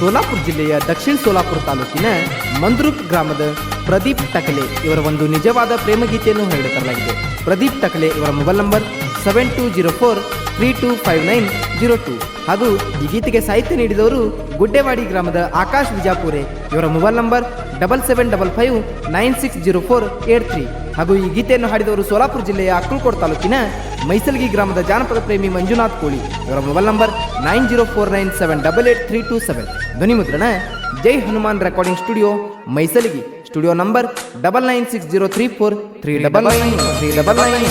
ಸೋಲಾಪುರ ಜಿಲ್ಲೆಯ ದಕ್ಷಿಣ ಸೋಲಾಪುರ ತಾಲೂಕಿನ ಮಂದ್ರೂಪ್ ಗ್ರಾಮದ ಪ್ರದೀಪ್ ಟಕಲೆ ಇವರ ಒಂದು ನಿಜವಾದ ಪ್ರೇಮಗೀತೆಯನ್ನು ಹೇಳಿಕೊಳ್ಳಲಾಗಿದೆ ಪ್ರದೀಪ್ ಟಕಲೆ ಇವರ mobile number seven two zero four three two five nine zero two ಹಾಗೂ ಈ ಗೀತೆಗೆ ಸಾಹಿತ್ಯ ನೀಡಿದವರು ಗುಡ್ಡೆವಾಡಿ ಗ್ರಾಮದ ಆಕಾಶ್ ವಿಜಾಪುರೆ ಇವರ mobile number double seven double five nine six zero four eight three ಹಾಗೂ ಈ ಗೀತೆಯನ್ನು ಹಾಡಿದವರು ಸೋಲಾಪುರ ಜಿಲ್ಲೆಯ ಅಕ್ಕಲ್ಕೋಟ್ ತಾಲೂಕಿನ ಮೈಸಲ್ಗಿ ಗ್ರಾಮದ ಜಾನಪದ ಪ್ರೇಮಿ ಮಂಜುನಾಥ್ ಕೋಳಿ. ಇವರ mobile number nine zero four nine seven double eight three two seven ಧ್ವನಿ ಮುದ್ರಣ, Jai Hanuman recording studio Maisalgi. Studio number double nine six zero three four three double nine three double nine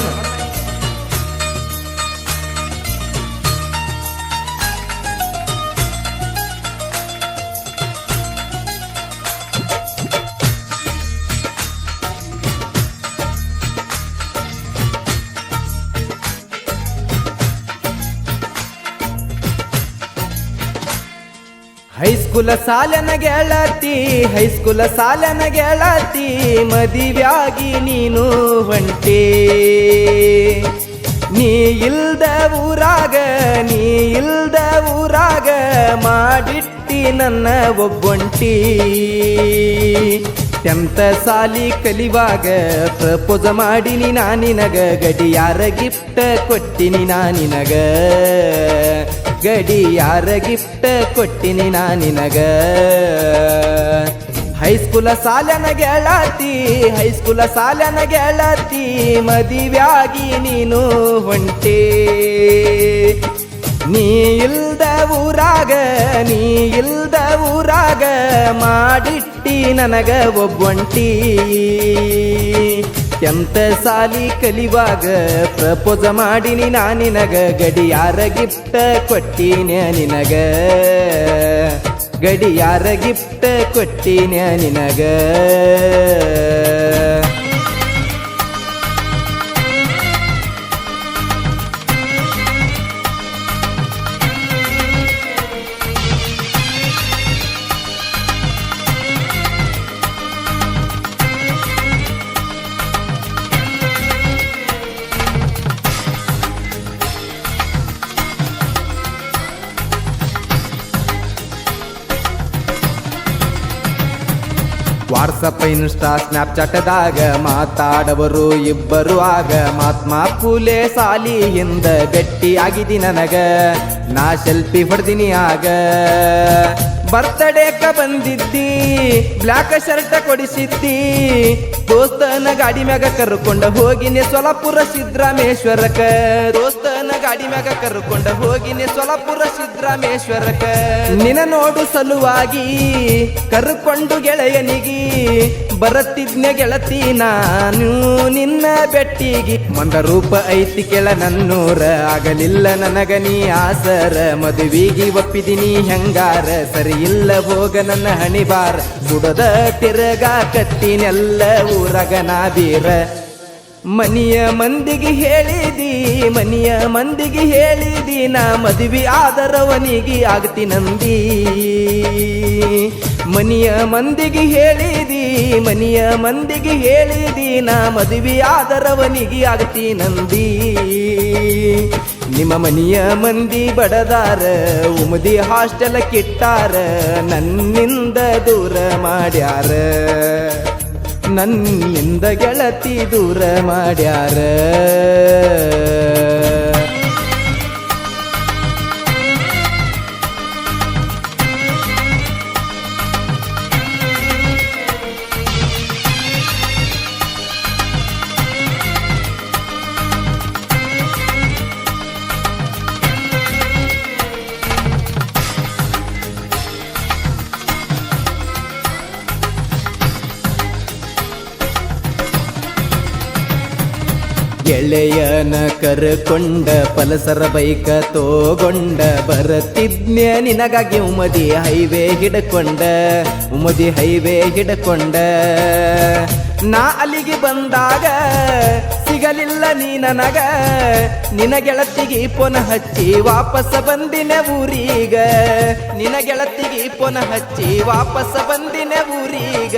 ಹೈಸ್ಕೂಲ ಸಾಲನ ಗೆಳತಿ, ಹೈಸ್ಕೂಲ ಸಾಲನ ಗೆಳತಿ, ಮದಿವ್ಯಾಗಿ ನೀನು ಹೊಂಟೆ ನೀ ಇಲ್ದ ಊರಾಗ, ನೀ ಇಲ್ದ ಊರಾಗ ಮಾಡಿಟ್ಟಿ ನನ್ನ ಒಬ್ಬೊಂಟಿ. ಎಂತ ಸಾಲಿ ಕಲಿವಾಗ, ಪ್ರಪೋಸ ಮಾಡಿನಿ ನಾನಿನಗ ಗಡಿಯಾರ ಗಿಫ್ಟ್ ಕೊಟ್ಟಿನಿ ನಾನಿನಗ ಗಡಿಯಾರ ಗಿಫ್ಟ್ ಕೊಟ್ಟಿನಿ ನಾನಿನಗ ಹೈಸ್ಕೂಲ ಸಾಲನ ಗೆಳತಿ ಹೈಸ್ಕೂಲ ಸಾಲನ ಗೆಳತಿ, ಮದಿವ್ಯಾಗಿ ನೀನು ಹೊಂಟೆ ನೀ ಇಲ್ದ ಊರಾಗ, ನೀ ಇಲ್ದ ಊರಾಗ, ಮಾಡಿಟ್ಟಿ ನನಗ ಒಬ್ಬೊಂಟಿ. ಎಂತ ಸಾಲಿ ಕಲಿವಾಗ ಪ್ರಪೋಸ ಮಾಡಿನಿ ನಾನಿನಗ ಗಡಿಯಾರ ಗಿಫ್ಟ್ ಕೊಟ್ಟಿನ ನಿನಗ. ಗಡಿಯಾರ ಗಿಫ್ಟ್ ಕೊಟ್ಟಿನ ನಿನಗ. ವಾಟ್ಸಪ್ ಇನ್ಸ್ಟಾ, ಸ್ನ್ಯಾಪ್ಚಾಟ್ದಾಗ ಮಾತಾಡವರು ಇಬ್ಬರು ಆಗ. ಮಹಾತ್ಮ ಸಾಲಿ ಹಿಂದ ಗಟ್ಟಿ ಆಗಿದಿ ನನಗ. ನಾ ಸೆಲ್ಫಿ ಹೊಡೆದಿನಿ ಆಗ. ಬರ್ತಡೇಕ ಬಂದಿದ್ದಿ ಬ್ಲ್ಯಾಕ್ ಶರ್ಟ್ ಕೊಡಿಸಿದ್ದಿ ದೋಸ್ತನ ಗಾಡಿ ಮ್ಯಾಗ ಕರ್ಕೊಂಡ ಹೋಗಿನಿ ಸೊಲಾಪುರ ಸಿದ್ರಾಮೇಶ್ವರಕ ದೋಸ್ತನ ಗಾಡಿ ಮ್ಯಾಗ ಕರ್ಕೊಂಡ ಹೋಗಿನಿ ಸೊಲಾಪುರ ಸಿದ್ರಾಮೇಶ್ವರಕ ನಿನ ನೋಡು ಸಲುವಾಗಿ ಕರ್ಕೊಂಡು ಗೆಳೆಯನಿಗಿ ಬರತ್ತಿದ್ನ ಗೆಳತಿ ನಾನು ನಿನ್ನ ಬೆಟ್ಟಿಗೆ. ಮಂದ ರೂಪ ಐತಿ ಕೆಳ ನನ್ನೂರ, ಆಗಲಿಲ್ಲ ನನಗ ನೀ ಆಸರ. ಮದುವಿಗೆ ಒಪ್ಪಿದಿನಿ ಹೆಂಗಾರ, ಸರಿ ಇಲ್ಲ ಹೋಗ ನನ್ನ ಹಣಿಬಾರ. ಸುಡದ ತಿರಗ ಕತ್ತಿನೆಲ್ಲ ನಾ ಬೀರ. ಮನಿಯ ಮಂದಿಗೆ ಹೇಳಿದಿ, ಮನಿಯ ಮಂದಿಗೆ ಹೇಳಿದಿ, ನಾ ಮದುವೆ ಆದರವನಿಗೆ ಆಗ್ತಿ ನಂದಿ. ಮನಿಯ ಮಂದಿಗೆ ಹೇಳಿದಿ, ಮನಿಯ ಮಂದಿಗೆ ಹೇಳಿದಿ, ನಾ ಮದುವೆ ಆದರವನಿಗೆ ಆಗ್ತಿ ನಂದಿ. ನಿಮ್ಮ ಮನಿಯ ಮಂದಿ ಬಡದಾರ, ಉಮದಿ ಹಾಸ್ಟೆಲ್ ಕಿಟ್ಟಾರ, ನನ್ನಿಂದ ದೂರ ಮಾಡ್ಯಾರ. ನನ್ನಿಂದ ಗೆಳತಿ ದೂರ ಮಾಡ್ಯಾರ. ಗೆಳೆಯನ ಕರ್ಕೊಂಡ ಪಲಸರ ಬೈಕ ತೋಗೊಂಡ ಬರತಿದ್ನ್ಯ. ನಿನಗಾಗಿ ಉಮದಿ ಹೈವೇ ಹಿಡ್ಕೊಂಡ, ಉಮದಿ ಹೈವೇ ಹಿಡ್ಕೊಂಡ. ನಾ ಅಲ್ಲಿಗೆ ಬಂದಾಗ ಸಿಗಲಿಲ್ಲ ನೀ ನನಗ. ನಿನ ಗೆಳತಿಗೆ ಪೊನ ಹಚ್ಚಿ ವಾಪಸ್ ಬಂದಿನ ಊರೀಗ. ನಿನ ಗೆಳತಿಗೆ ಪೊನ ಹಚ್ಚಿ ವಾಪಸ್ ಬಂದಿನ ಊರೀಗ.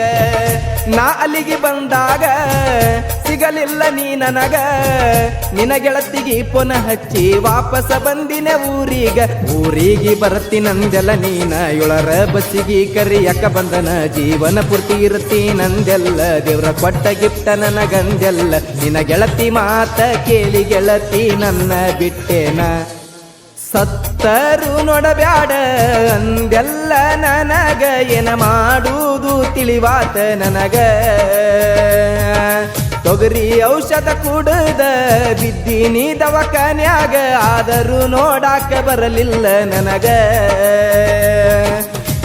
ನಾ ಅಲ್ಲಿಗೆ ಬಂದಾಗ ಸಿಗಲಿಲ್ಲ ನೀ ನನಗ. ನಿನ ಗೆಳತಿಗೆ ಪೊನ ಹಚ್ಚಿ ವಾಪಸ್ ಬಂದಿನ ಊರೀಗ. ಊರಿಗೆ ಬರ್ತೀನಂದೆಲ್ಲ ನೀನ, ಇಳರ ಬಸ್ಸಿಗೆ ಕರಿಯಕ ಬಂದನ. ಜೀವನ ಪೂರ್ತಿ ಇರುತ್ತಿ ನಂದೆಲ್ಲ, ದೇವ್ರ ಕೊಟ್ಟ ಗಿಫ್ಟ ನನಗಂದೆಲ್ಲ. ನಿನ ಗೆಳತಿ ಮಾತ ಕೇಳಿ ಗೆಳತಿ ನನ್ನ ಬಿಟ್ಟೇನ. ಸತ್ತರು ನೋಡಬ್ಯಾಡ, ಅಂದೆಲ್ಲ ನನಗ ಏನ ಮಾಡುವುದು ತಿಳಿವಾತ ನನಗ. ತೊಗರಿ ಔಷಧ ಕುಡದ ಬಿದ್ದೀನಿ ದವಾಖಾನ್ಯಾಗ, ಆದರೂ ನೋಡಾಕ ಬರಲಿಲ್ಲ ನನಗ.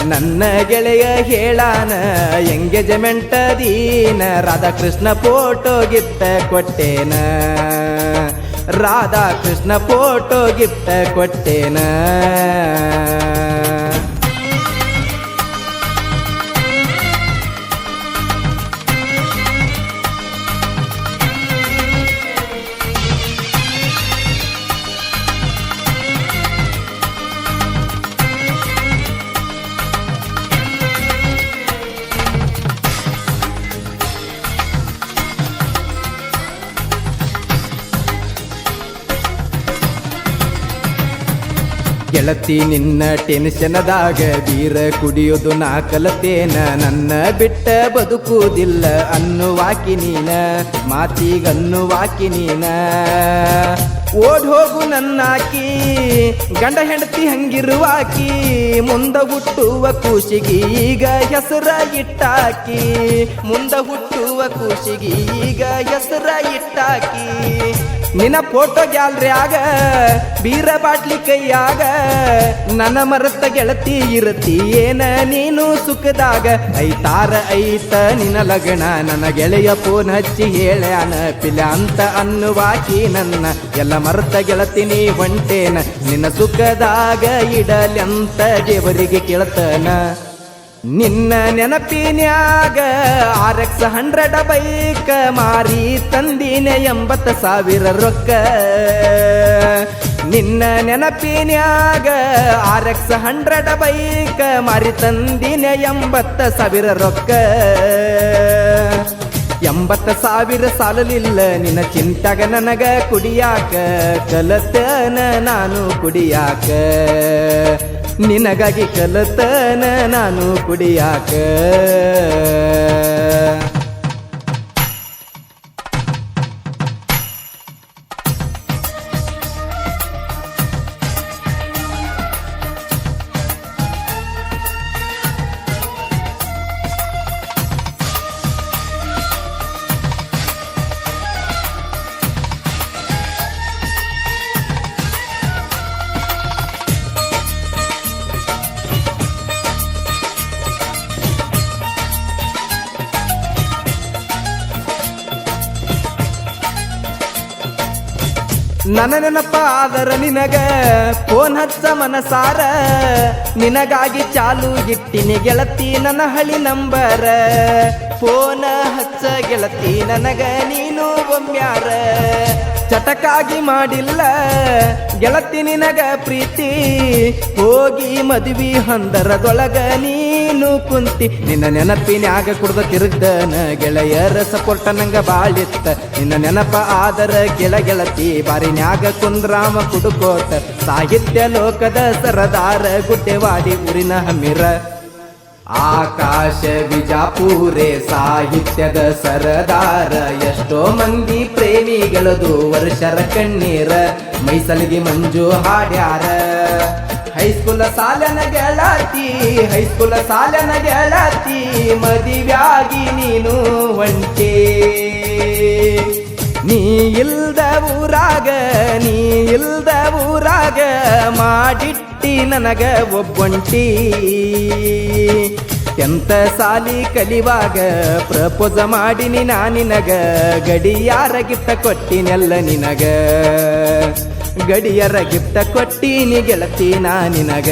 ನನ್ನ ಗೆಳೆಯ ಹೇಳಾನ ಎಂಗೇಜ್ಮೆಂಟ್ ದೀನ ರಾಧಾಕೃಷ್ಣ ಫೋಟೋ ಗಿಫ್ಟ ಕೊಟ್ಟೇನ. ರಾಧಾಕೃಷ್ಣ ಫೋಟೋ ಗಿಫ್ಟ ಕೊಟ್ಟೇನ. ಗೆಳತಿ ನಿನ್ನ ಟೆನ್ಷನದಾಗ ಬೀರ ಕುಡಿಯೋದು ನಾ ಕಲತೇನ ನನ್ನ ಬಿಟ್ಟ ಬದುಕುವುದಿಲ್ಲ ಅನ್ನುವಾಕಿ ನೀನ ಮಾತಿಗನ್ನುವಾಕಿ ನೀನ. ಓಡ್ ಹೋಗು ನನ್ನಾಕಿ, ಗಂಡ ಹೆಂಡತಿ ಹಂಗಿರುವಾಕಿ, ಮುಂದ ಹುಟ್ಟುವ ಖುಷಿಗಿ ಈಗ ಹೆಸರ ಇಟ್ಟಾಕಿ ಮುಂದ ಹುಟ್ಟುವ ಖುಷಿಗಿ ಈಗ ಹೆಸರ ಇಟ್ಟಾಕಿ ನಿನ್ನ ಫೋಟೋ ಗ್ಯಾಲ್ರಿಯಾಗ, ಬೀರ ಬಾಟ್ಲಿ ಕೈಯಾಗ, ನನ್ನ ಮರತ ಗೆಳತಿ ಇರತಿ, ಏನ ನೀನು ಸುಖದಾಗ? ಐತಾರ ಐತ ನಿನ್ನ ಲಗ್ನ, ನನ್ನ ಗೆಳೆಯ ಫೋನ್ ಹಚ್ಚಿ ಹೇಳ್ಯಾನ ಪಿಲ ಅಂತ ಅನ್ನುವಾಕಿ ನನ್ನ ಎಲ್ಲ ಮರತ ಗೆಳತಿ ನೀ ಹೊಂಟೇನ. ನಿನ್ನ ಸುಖದಾಗ ಇಡಲೆಂತ ದೇವರಿಗೆ ಕೇಳತನ. ನಿನ್ನ ನೆನಪಿನ್ಯಾಗ ಆರ್ ಎಕ್ಸ್ ಹಂಡ್ರೆಡ್ ಬೈಕ್ ಮಾರಿ ತಂದಿನ ಎಂಬತ್ತು ಸಾವಿರ ರೊಕ್ಕ. ನಿನ್ನ ನೆನಪಿನ್ಯಾಗ ಆರ್ ಎಕ್ಸ್ ಹಂಡ್ರೆಡ್ ಬೈಕ್ ಮಾರಿ ತಂದಿನ ಎಂಬತ್ತು ಸಾವಿರ ರೊಕ್ಕ. ಎಂಬತ್ತು ಸಾವಿರ ಸಾಲಲಿಲ್ಲ. ನಿನ್ನ ಚಿಂತಾಗ ನನಗ ಕುಡಿಯಾಕ ಕಲತನ ನಾನು ಕುಡಿಯಾಕ. ನಿನಗಾಗಿ ಕಲತನ ನಾನು ಕುಡಿಯಾಕ. ನನ್ನ ನೆನಪ ಆದರ ನಿನಗ ಫೋನ್ ಹಚ್ಚ ಮನಸಾರ. ನಿನಗಾಗಿ ಚಾಲು ಇಟ್ಟಿನಿ ಗೆಳತಿ ನನ್ನ ಹಳಿ ನಂಬರ. ಫೋನ ಹಚ್ಚ ಗೆಳತಿ ನನಗ, ನೀನು ಒಮ್ಮ್ಯಾರ ಚಟಕಾಗಿ ಮಾಡಿಲ್ಲ. ಗೆಳತಿ ನಿನಗ ಪ್ರೀತಿ. ಹೋಗಿ ಮದುವೆ ಹಂದರದೊಳಗ ನೀನು ಕುಂತಿ. ನಿನ್ನ ನೆನಪಿನ್ಯಾಗ ಕುಡ್ದ ತಿರುಗ್ದನ ಗೆಳೆಯರ ಸಪೋರ್ಟ ನಂಗ ಬಾಳಿತ್ತ. ನಿನ್ನ ನೆನಪ ಆದರ ಗೆಳ ಗೆಳತಿ ಬಾರಿನ್ಯಾಗ ಕುಂದ್ರಾಮ ಕುಡುಕೋತ. ಸಾಹಿತ್ಯ ಲೋಕದ ಸರದಾರ, ಗುಡ್ಡೆವಾಡಿ ಊರಿನ ಹಮ್ಮಿರ. ಆಕಾಶ ಬಿಜಾಪುರೇ ಸಾಹಿತ್ಯದ ಸರದಾರ. ಎಷ್ಟೋ ಮಂದಿ ಪ್ರೇಮಿಗಳದು ವರ್ಷರ ಕಣ್ಣೀರ, ಮೈಸಲಿಗೆ ಮಂಜು ಹಾಡ್ಯಾರ. ಹೈಸ್ಕೂಲ ಸಾಲನ ಗೆಳತಿ ಹೈಸ್ಕೂಲ ಸಾಲನ ಗೆಳತಿ, ಮದಿವ್ಯಾಗಿ ನೀನು ಒಂಟೆ. ನೀ ಇಲ್ದ ಊರಾಗ, ನೀ ಇಲ್ದ ಊರಾಗ ಮಾಡಿಟ್ಟಿ ನನಗ ಒಬ್ಬೊಂಟಿ. ಎಂತ ಸಾಲಿ ಕಲಿವಾಗ ಪ್ರಪೋಸ ಮಾಡಿನಿ ನಾ ನಿನಗ, ಗಡಿಯಾರ ಗಿಫ್ಟ ಕೊಟ್ಟಿನೆಲ್ಲ ನಿನಗ. ಗಡಿಯಾರ ಗಿಫ್ಟ ಕೊಟ್ಟಿನಿ ಗೆಳತಿ ನಾ ನಿನಗ.